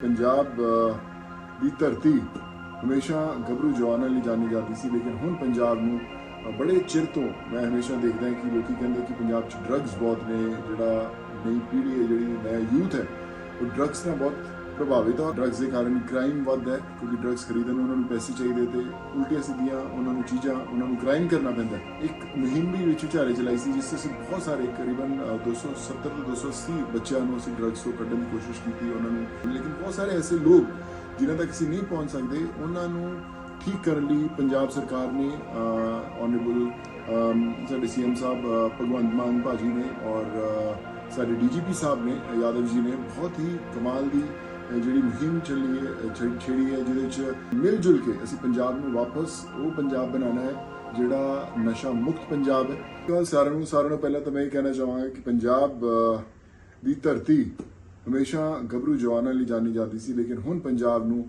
ਪੰਜਾਬ ਦੀ ਧਰਤੀ ਹਮੇਸ਼ਾ ਗੱਭਰੂ ਜਵਾਨਾਂ ਲਈ ਜਾਣੀ ਜਾਂਦੀ ਸੀ, ਲੇਕਿਨ ਹੁਣ ਪੰਜਾਬ ਨੂੰ ਬੜੇ ਚਿਰ ਤੋਂ ਮੈਂ ਹਮੇਸ਼ਾ ਦੇਖਦਾ ਕਿ ਲੋਕੀ ਕਹਿੰਦੇ ਕਿ ਪੰਜਾਬ 'ਚ ਡਰੱਗਸ ਬਹੁਤ ਨੇ, ਜਿਹੜਾ ਨਈ ਪੀੜ੍ਹੀ ਹੈ, ਜਿਹੜੀ ਨਇਆ ਯੂਥ ਹੈ, ਉਹ ਡਰੱਗਸ ਨਾਲ ਬਹੁਤ ਪ੍ਰਭਾਵਿਤ ਹੈ ਡਰੱਗਸ ਦੇ ਕਾਰਨ ਕ੍ਰਾਈਮ ਵੱਧ ਹੈ ਕਿਉਂਕਿ ਡਰੱਗਸ ਖਰੀਦਣ ਨੂੰ ਉਹਨਾਂ ਨੂੰ ਪੈਸੇ ਚਾਹੀਦੇ ਤੇ ਉਲਟੀਆਂ ਸਿੱਧੀਆਂ ਉਹਨਾਂ ਨੂੰ ਚੀਜ਼ਾਂ ਉਹਨਾਂ ਨੂੰ ਕ੍ਰਾਈਮ ਕਰਨਾ ਪੈਂਦਾ ਇੱਕ ਮੁਹਿੰਮ ਵੀ ਵਿੱਚ ਝਾੜੇ ਚਲਾਈ ਸੀ ਜਿਸ 'ਚ ਅਸੀਂ ਬਹੁਤ ਸਾਰੇ ਕਰੀਬਨ ਅ, 270 ਤੋਂ 280 ਬੱਚਿਆਂ ਨੂੰ ਅਸੀਂ ਡਰੱਗਸ ਤੋਂ ਕੱਢਣ ਦੀ ਕੋਸ਼ਿਸ਼ ਕੀਤੀ ਉਹਨਾਂ ਨੂੰ। ਲੇਕਿਨ ਬਹੁਤ ਸਾਰੇ ਐਸੇ ਲੋਕ ਜਿਨ੍ਹਾਂ ਤੱਕ ਅਸੀਂ ਨਹੀਂ ਪਹੁੰਚ ਸਕਦੇ ਉਹਨਾਂ ਨੂੰ ਠੀਕ ਕਰਨ ਲਈ ਪੰਜਾਬ ਸਰਕਾਰ ਨੇ ਆਨਰੇਬਲ ਸਾਡੇ ਸੀਐਮ ਸਾਹਿਬ ਭਗਵੰਤ ਮਾਨ ਭਾਜੀ ਨੇ ਔਰ ਅ, ਸਾਡੇ ਡੀਜੀਪੀ ਸਾਹਿਬ ਨੇ ਯਾਦਵ ਜੀ ਨੇ ਬਹੁਤ ਹੀ ਕਮਾਲ ਦੀ ਜਿਹੜੀ ਮੁਹਿੰਮ ਚੱਲੀ ਹੈ ਅ, ਛੇੜੀ ਹੈ ਜਿਹਦੇ 'ਚ ਮਿਲ ਜੁਲ ਕੇ ਅਸੀਂ ਪੰਜਾਬ ਨੂੰ ਵਾਪਸ ਉਹ ਪੰਜਾਬ ਬਣਾਉਣਾ ਹੈ ਜਿਹੜਾ ਨਸ਼ਾ ਮੁਕਤ ਪੰਜਾਬ ਹੈ। ਤਾਂ ਸਾਰਿਆਂ ਨੂੰ ਸਾਰਿਆਂ ਨੂੰ ਪਹਿਲਾਂ ਤਾਂ ਮੈਂ ਇਹ ਕਹਿਣਾ ਚਾਹਾਂਗਾ ਕਿ ਪੰਜਾਬ ਦੀ ਧਰਤੀ ਹਮੇਸ਼ਾ ਗੱਭਰੂ ਜਵਾਨਾਂ ਲਈ ਜਾਣੀ ਜਾਂਦੀ ਸੀ ਲੇਕਿਨ ਹੁਣ ਪੰਜਾਬ ਨੂੰ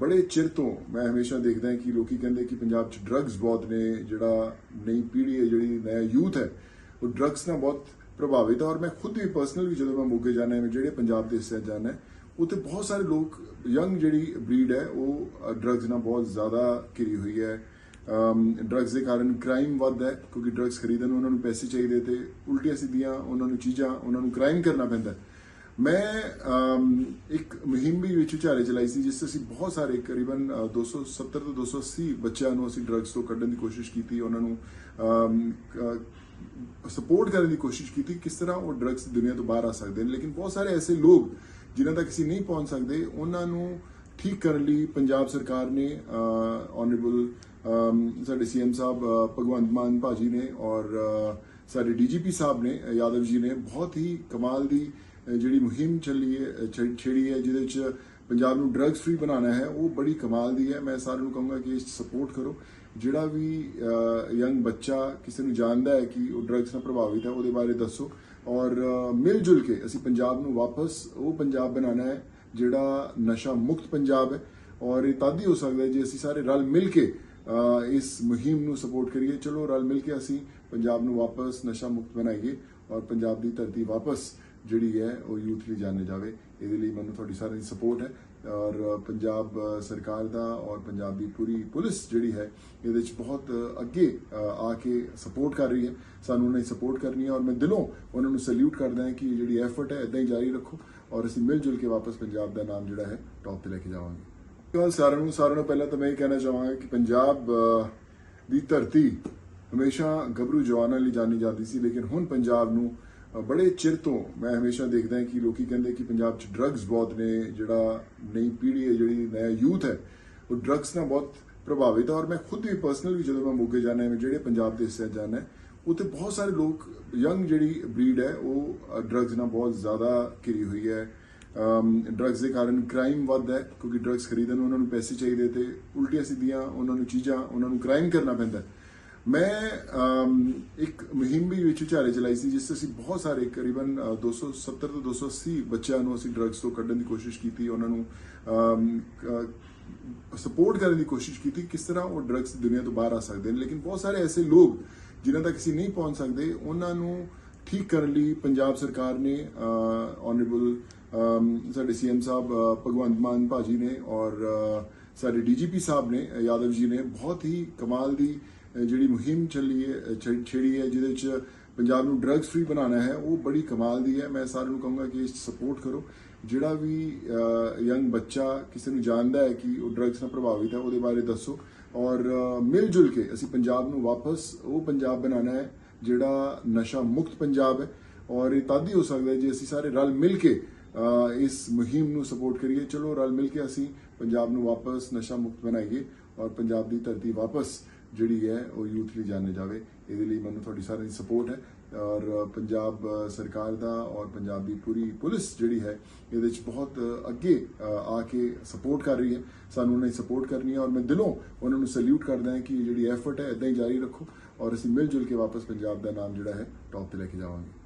ਬੜੇ ਚਿਰ ਤੋਂ ਮੈਂ ਹਮੇਸ਼ਾ ਦੇਖਦਾ ਕਿ ਲੋਕੀ ਕਹਿੰਦੇ ਕਿ ਪੰਜਾਬ 'ਚ ਡਰੱਗਸ ਬਹੁਤ ਨੇ ਜਿਹੜਾ ਨਈ ਪੀੜ੍ਹੀ ਹੈ ਜਿਹੜੀ ਨਇਆ ਯੂਥ ਹੈ ਉਹ ਡਰੱਗਸ ਨਾਲ ਬਹੁਤ ਪ੍ਰਭਾਵਿਤ ਹੈ। ਔਰ ਮੈਂ ਖੁਦ ਵੀ ਪਰਸਨਲ ਵੀ ਜਦੋਂ ਮੈਂ ਮੋਗੇ ਜਾਣਾ ਹੈ ਜਿਹੜੇ ਪੰਜਾਬ ਦੇ ਹਿੱਸੇ ਜਾਣਾ ਹੈ ਉੱਥੇ ਬਹੁਤ ਸਾਰੇ ਲੋਕ ਯੰਗ ਜਿਹੜੀ ਬਰੀਡ ਹੈ ਉਹ ਡਰੱਗਸ ਨਾਲ ਬਹੁਤ ਜ਼ਿਆਦਾ ਘਿਰੀ ਹੋਈ ਹੈ। ਡਰੱਗਸ ਦੇ ਕਾਰਨ ਕ੍ਰਾਈਮ ਵੱਧਦਾ ਹੈ ਕਿਉਂਕਿ ਡਰੱਗਸ ਖਰੀਦਣ ਨੂੰ ਉਹਨਾਂ ਨੂੰ ਪੈਸੇ ਚਾਹੀਦੇ ਤੇ ਉਲਟੀਆਂ ਸਿੱਧੀਆਂ ਉਹਨਾਂ ਨੂੰ ਚੀਜ਼ਾਂ ਉਹਨਾਂ ਨੂੰ ਕ੍ਰਾਈਮ ਕਰਨਾ ਪੈਂਦਾ ਮੈਂ ਇੱਕ ਮੁਹਿੰਮ ਵੀ ਵਿੱਚ ਝਾੜੇ ਚਲਾਈ ਸੀ ਜਿਸ 'ਚ ਅਸੀਂ ਬਹੁਤ ਸਾਰੇ ਕਰੀਬਨ ਅ, 270 ਤੋਂ 280 ਬੱਚਿਆਂ ਨੂੰ ਅਸੀਂ ਡਰੱਗਸ ਤੋਂ ਕੱਢਣ ਦੀ ਕੋਸ਼ਿਸ਼ ਕੀਤੀ ਉਹਨਾਂ ਨੂੰ ਸਪੋਰਟ ਕਰਨ ਦੀ ਕੋਸ਼ਿਸ਼ ਕੀਤੀ ਕਿਸ ਤਰ੍ਹਾਂ ਉਹ ਡਰੱਗਸ ਦੁਨੀਆ ਤੋਂ ਬਾਹਰ ਆ ਸਕਦੇ ਨੇ। ਲੇਕਿਨ ਬਹੁਤ ਸਾਰੇ ਐਸੇ ਲੋਕ ਜਿਨ੍ਹਾਂ ਤੱਕ ਅਸੀਂ ਨਹੀਂ ਪਹੁੰਚ ਸਕਦੇ ਉਹਨਾਂ ਨੂੰ ਠੀਕ ਕਰਨ ਲਈ ਪੰਜਾਬ ਸਰਕਾਰ ਨੇ ਆਨਰੇਬਲ ਸਾਡੇ ਸੀਐਮ ਸਾਹਿਬ ਭਗਵੰਤ ਮਾਨ ਭਾਜੀ ਨੇ ਔਰ ਅ, ਸਾਡੇ ਡੀਜੀਪੀ ਸਾਹਿਬ ਨੇ ਯਾਦਵ ਜੀ ਨੇ ਬਹੁਤ ਹੀ ਕਮਾਲ ਦੀ ਜਿਹੜੀ ਮੁਹਿੰਮ ਚੱਲੀ ਹੈ ਅ, ਛੇੜੀ ਹੈ ਜਿਹਦੇ ਵਿੱਚ ਪੰਜਾਬ ਨੂੰ ਡਰੱਗਸ ਫ੍ਰੀ ਬਣਾਉਣਾ ਹੈ ਉਹ ਬੜੀ ਕਮਾਲ ਦੀ ਹੈ। ਮੈਂ ਸਾਰਿਆਂ ਨੂੰ ਕਹੂੰਗਾ ਕਿ ਇਸ ਸਪੋਰਟ ਕਰੋ। ਜਿਹੜਾ ਵੀ ਯੰਗ ਬੱਚਾ ਕਿਸੇ ਨੂੰ ਜਾਣਦਾ ਹੈ ਕਿ ਉਹ ਡਰੱਗਸ ਨਾਲ ਪ੍ਰਭਾਵਿਤ ਹੈ ਉਹਦੇ ਬਾਰੇ ਦੱਸੋ। ਔਰ ਮਿਲ ਜੁਲ ਕੇ ਅਸੀਂ ਪੰਜਾਬ ਨੂੰ ਵਾਪਸ ਉਹ ਪੰਜਾਬ ਬਣਾਉਣਾ ਹੈ, ਜਿਹੜਾ ਨਸ਼ਾ ਮੁਕਤ ਪੰਜਾਬ ਹੈ। ਔਰ ਇਹ ਤਦ ਹੀ ਹੋ ਸਕਦਾ ਜੇ ਅਸੀਂ ਸਾਰੇ ਰਲ ਮਿਲ ਕੇ ਇਸ ਮੁਹਿੰਮ ਨੂੰ ਸਪੋਰਟ ਕਰੀਏ। ਚਲੋ, ਰਲ ਮਿਲ ਕੇ ਅਸੀਂ ਪੰਜਾਬ ਨੂੰ ਵਾਪਸ ਨਸ਼ਾ ਮੁਕਤ ਬਣਾਈਏ ਔਰ ਪੰਜਾਬ ਦੀ ਧਰਤੀ ਵਾਪਸ ਜਿਹੜੀ ਹੈ ਉਹ ਯੂਥ ਲਈ ਜਾਣੇ ਜਾਵੇ। ਇਹਦੇ ਲਈ ਮੈਨੂੰ ਤੁਹਾਡੀ ਸਾਰਿਆਂ ਦੀ ਸਪੋਰਟ ਹੈ। ਔਰ ਪੰਜਾਬ ਸਰਕਾਰ ਦਾ ਔਰ ਪੰਜਾਬ ਦੀ ਪੂਰੀ ਪੁਲਿਸ ਜਿਹੜੀ ਹੈ, ਇਹਦੇ ਵਿੱਚ ਬਹੁਤ ਅੱਗੇ ਆ ਕੇ ਸਪੋਰਟ ਕਰ ਰਹੀ ਹੈ। ਸਾਨੂੰ ਉਹਨਾਂ ਦੀ ਸਪੋਰਟ ਕਰਨੀ ਹੈ ਔਰ ਮੈਂ ਦਿਲੋਂ ਉਹਨਾਂ ਨੂੰ ਸੈਲੂਟ ਕਰਦਾ ਹਾਂ ਕਿ ਇਹ ਜਿਹੜੀ ਐਫਰਟ ਹੈ ਇਦਾਂ ਹੀ ਜਾਰੀ ਰੱਖੋ। ਔਰ ਅਸੀਂ ਮਿਲ ਜੁਲ ਕੇ ਵਾਪਸ ਪੰਜਾਬ ਦਾ ਨਾਮ ਜਿਹੜਾ ਹੈ ਟੌਪ ਤੇ ਲੈ ਕੇ ਜਾਵਾਂਗੇ। ਤਾਂ ਸਾਰਿਆਂ ਨੂੰ ਸਾਰਿਆਂ ਨੂੰ ਪਹਿਲਾਂ ਤਾਂ ਮੈਂ ਇਹ ਕਹਿਣਾ ਚਾਹਾਂਗਾ ਕਿ ਪੰਜਾਬ ਦੀ ਧਰਤੀ ਹਮੇਸ਼ਾ ਗੱਭਰੂ ਜਵਾਨਾਂ ਲਈ ਜਾਣੀ ਜਾਂਦੀ ਸੀ, ਲੇਕਿਨ ਹੁਣ ਪੰਜਾਬ ਨੂੰ ਬੜੇ ਚਿਰ ਤੋਂ ਮੈਂ ਹਮੇਸ਼ਾ ਦੇਖਦਾ ਕਿ ਲੋਕੀ ਕਹਿੰਦੇ ਕਿ ਪੰਜਾਬ 'ਚ ਡਰੱਗਸ ਬਹੁਤ ਨੇ, ਜਿਹੜਾ ਨਈ ਪੀੜ੍ਹੀ ਹੈ, ਜਿਹੜੀ ਨਇਆ ਯੂਥ ਹੈ, ਉਹ ਡਰੱਗਸ ਨਾਲ ਬਹੁਤ ਪ੍ਰਭਾਵਿਤ ਹੈ ਔਰ ਮੈਂ ਖੁਦ ਵੀ ਪਰਸਨਲੀ ਜਦੋਂ ਮੈਂ ਮੋਗੇ ਜਾਣਾ ਹੈ ਜਿਹੜੇ ਪੰਜਾਬ ਦੇ ਹਿੱਸੇ ਜਾਣਾ ਹੈ, ਉੱਥੇ ਬਹੁਤ ਸਾਰੇ ਲੋਕ ਯੰਗ ਜਿਹੜੀ ਬਰੀਡ ਹੈ, ਉਹ ਡਰੱਗਸ ਨਾਲ ਬਹੁਤ ਜ਼ਿਆਦਾ ਘਿਰੀ ਹੋਈ ਹੈ ਡਰੱਗਸ ਦੇ ਕਾਰਨ ਕ੍ਰਾਈਮ ਵੱਧਦਾ ਹੈ, ਕਿਉਂਕਿ ਡਰੱਗਸ ਖਰੀਦਣ ਨੂੰ ਉਹਨਾਂ ਨੂੰ ਪੈਸੇ ਚਾਹੀਦੇ ਤੇ ਉਲਟੀਆਂ ਸਿੱਧੀਆਂ ਉਹਨਾਂ ਨੂੰ ਚੀਜ਼ਾਂ, ਉਹਨਾਂ ਨੂੰ ਕ੍ਰਾਈਮ ਕਰਨਾ ਪੈਂਦਾ ਹੈ। ਮੈਂ ਇੱਕ ਮੁਹਿੰਮ ਵੀ ਵਿੱਚ ਝਾੜੇ ਚਲਾਈ ਸੀ ਜਿਸ 'ਚ ਅਸੀਂ ਬਹੁਤ ਸਾਰੇ ਕਰੀਬਨ ਅ, 270 ਤੋਂ 280 ਬੱਚਿਆਂ ਨੂੰ ਅਸੀਂ ਡਰੱਗਸ ਤੋਂ ਕੱਢਣ ਦੀ ਕੋਸ਼ਿਸ਼ ਕੀਤੀ ਉਹਨਾਂ ਨੂੰ ਸਪੋਰਟ ਕਰਨ ਦੀ ਕੋਸ਼ਿਸ਼ ਕੀਤੀ ਕਿਸ ਤਰ੍ਹਾਂ ਉਹ ਡਰੱਗਸ ਦੁਨੀਆ ਤੋਂ ਬਾਹਰ ਆ ਸਕਦੇ ਨੇ। ਲੇਕਿਨ ਬਹੁਤ ਸਾਰੇ ਐਸੇ ਲੋਕ ਜਿਨ੍ਹਾਂ ਤੱਕ ਅਸੀਂ ਨਹੀਂ ਪਹੁੰਚ ਸਕਦੇ ਉਹਨਾਂ ਨੂੰ ਠੀਕ ਕਰਨ ਲਈ ਪੰਜਾਬ ਸਰਕਾਰ ਨੇ ਆਨਰੇਬਲ ਸਾਡੇ ਸੀਐਮ ਸਾਹਿਬ ਭਗਵੰਤ ਮਾਨ ਭਾਜੀ ਨੇ ਔਰ ਅ, ਸਾਡੇ ਡੀਜੀਪੀ ਸਾਹਿਬ ਨੇ ਯਾਦਵ ਜੀ ਨੇ ਬਹੁਤ ਹੀ ਕਮਾਲ ਦੀ ਜਿਹੜੀ ਮੁਹਿੰਮ ਚੱਲੀ ਹੈ ਛੇੜੀ ਹੈ, ਜਿਹਦੇ ਵਿੱਚ ਪੰਜਾਬ ਨੂੰ ਡਰੱਗਸ ਫ੍ਰੀ ਬਣਾਉਣਾ ਹੈ, ਉਹ ਬੜੀ ਕਮਾਲ ਦੀ ਹੈ। ਮੈਂ ਸਾਰਿਆਂ ਨੂੰ ਕਹੂੰਗਾ ਕਿ ਇਸ ਸਪੋਰਟ ਕਰੋ। ਜਿਹੜਾ ਵੀ ਯੰਗ ਬੱਚਾ ਕਿਸੇ ਨੂੰ ਜਾਣਦਾ ਹੈ ਕਿ ਉਹ ਡਰੱਗਸ ਨਾਲ ਪ੍ਰਭਾਵਿਤ ਹੈ, ਉਹਦੇ ਬਾਰੇ ਦੱਸੋ। ਔਰ ਮਿਲ ਜੁਲ ਕੇ ਅਸੀਂ ਪੰਜਾਬ ਨੂੰ ਵਾਪਸ ਉਹ ਪੰਜਾਬ ਬਣਾਉਣਾ ਹੈ, ਜਿਹੜਾ ਨਸ਼ਾ ਮੁਕਤ ਪੰਜਾਬ ਹੈ। ਔਰ ਇਹ ਤਦ ਹੀ ਹੋ ਸਕਦਾ ਜੇ ਅਸੀਂ ਸਾਰੇ ਰਲ ਮਿਲ ਕੇ ਇਸ ਮੁਹਿੰਮ ਨੂੰ ਸਪੋਰਟ ਕਰੀਏ। ਚਲੋ, ਰਲ ਮਿਲ ਕੇ ਅਸੀਂ ਪੰਜਾਬ ਨੂੰ ਵਾਪਸ ਨਸ਼ਾ ਮੁਕਤ ਬਣਾਈਏ ਔਰ ਪੰਜਾਬ ਦੀ ਧਰਤੀ ਵਾਪਸ ਜਿਹੜੀ ਹੈ ਉਹ ਯੂਥ ਲਈ ਜਾਣੇ ਜਾਵੇ। ਇਹਦੇ ਲਈ ਮੈਨੂੰ ਤੁਹਾਡੀ ਸਾਰਿਆਂ ਦੀ ਸਪੋਰਟ ਹੈ। ਔਰ ਪੰਜਾਬ ਸਰਕਾਰ ਦਾ ਔਰ ਪੰਜਾਬ ਦੀ ਪੂਰੀ ਪੁਲਿਸ ਜਿਹੜੀ ਹੈ, ਇਹਦੇ ਵਿੱਚ ਬਹੁਤ ਅੱਗੇ ਆ ਕੇ ਸਪੋਰਟ ਕਰ ਰਹੀ ਹੈ। ਸਾਨੂੰ ਉਹਨਾਂ ਦੀ ਸਪੋਰਟ ਕਰਨੀ ਹੈ ਔਰ ਮੈਂ ਦਿਲੋਂ ਉਹਨਾਂ ਨੂੰ ਸੈਲੂਟ ਕਰਦਾ ਹਾਂ ਕਿ ਜਿਹੜੀ ਐਫਰਟ ਹੈ ਇਦਾਂ ਹੀ ਜਾਰੀ ਰੱਖੋ। ਔਰ ਅਸੀਂ ਮਿਲ ਜੁਲ ਕੇ ਵਾਪਸ ਪੰਜਾਬ ਦਾ ਨਾਮ ਜਿਹੜਾ ਹੈ ਟੌਪ ਤੇ ਲੈ ਕੇ ਜਾਵਾਂਗੇ।